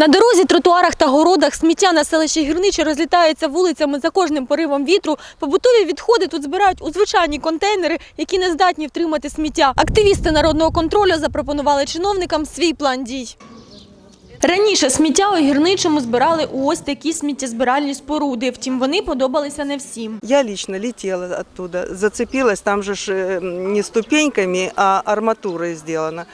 На дорозі, тротуарах та городах сміття на селищі Гірниче розлітається вулицями за кожним поривом вітру. Побутові відходи тут збирають у звичайні контейнери, які не здатні втримати сміття. Активісти народного контролю запропонували чиновникам свій план дій. Раніше сміття у гірничому збирали у ось такі сміттєзбиральні споруди. Втім, вони подобалися не всім. Я лично летела оттуда, зацепилась, там же ж не ступеньками, а арматурой сделано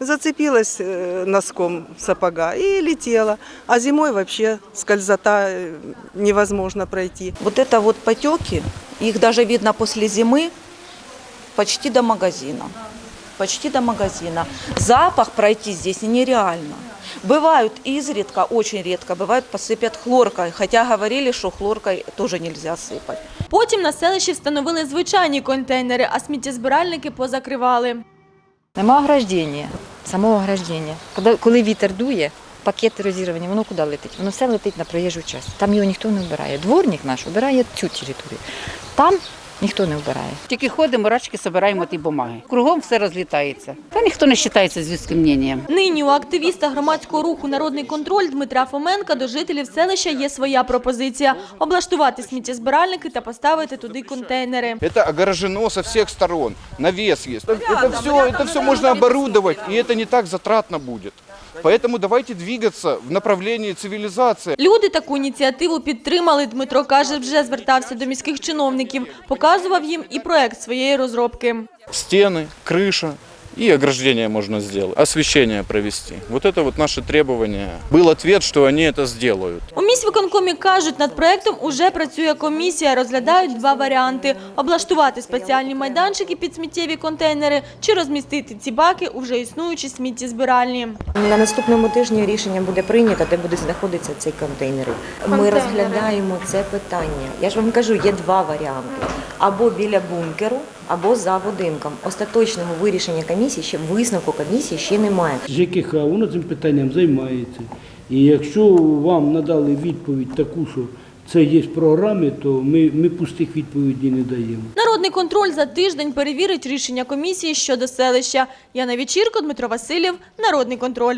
Зацепилась э, носком сапога и летела. А зимой вообще скользота э, невозможно пройти. Вот это вот потеки, их даже видно после зимы почти до магазина. Почти до магазина. Запах пройти здесь нереально. Бывают изредка, очень редко, бывают посыпят хлоркой, хотя говорили, что хлоркой тоже нельзя сыпать. Потім на селищі встановили звичайні контейнери, а сміттєзбиральники позакривали. Нема ограждення, самого ограждення. Коли, коли вітер дує, пакети розірвані, воно куди летить? Воно все летить на проїжджу частину. Там його ніхто не вбирає. Дворник наш обирає цю територію. Там ніхто не вбирає. Тільки ходимо, рачки збираємо ті бумаги. Кругом все розлітається. Та ніхто не вважається з людським мненням. Нині у активіста громадського руху Народний контроль Дмитра Фоменка до жителів селища є своя пропозиція – облаштувати сміттєзбиральники та поставити туди контейнери. Это огорожено со всех сторон, навес есть. Это все, это все можно оборудовать, и это не так затратно будет. Поэтому давайте двигаться в направлении цивилизации. Люди таку ініціативу підтримали. Дмитро каже, вже звертався до міських чиновників, показував їм і проект своєї розробки. Стены, крыша и ограждение можно сделать, освещение провести. Вот это вот наши требования. Был ответ, что они это сделают. У міськвиконкомі кажуть, над проектом уже працює комісія, розглядають два варіанти – облаштувати спеціальні майданчики під сміттєві контейнери чи розмістити ці баки у вже існуючі сміттєзбиральні. На наступному тижні рішення буде прийнято, де буде знаходитися цей контейнер. Ми розглядаємо це питання. Я ж вам кажу, є два варіанти: або біля бункеру, або за будинком. Остаточного вирішення комісії ще висновку комісії ще немає. ЖКХ, воно цим питанням займається. І якщо вам надали відповідь таку, що це є в програмі, то ми, ми пустих відповідей не даємо. Народний контроль за тиждень перевірить рішення комісії щодо селища. Яна Вечірко, Дмитро Васильєв, Народний контроль.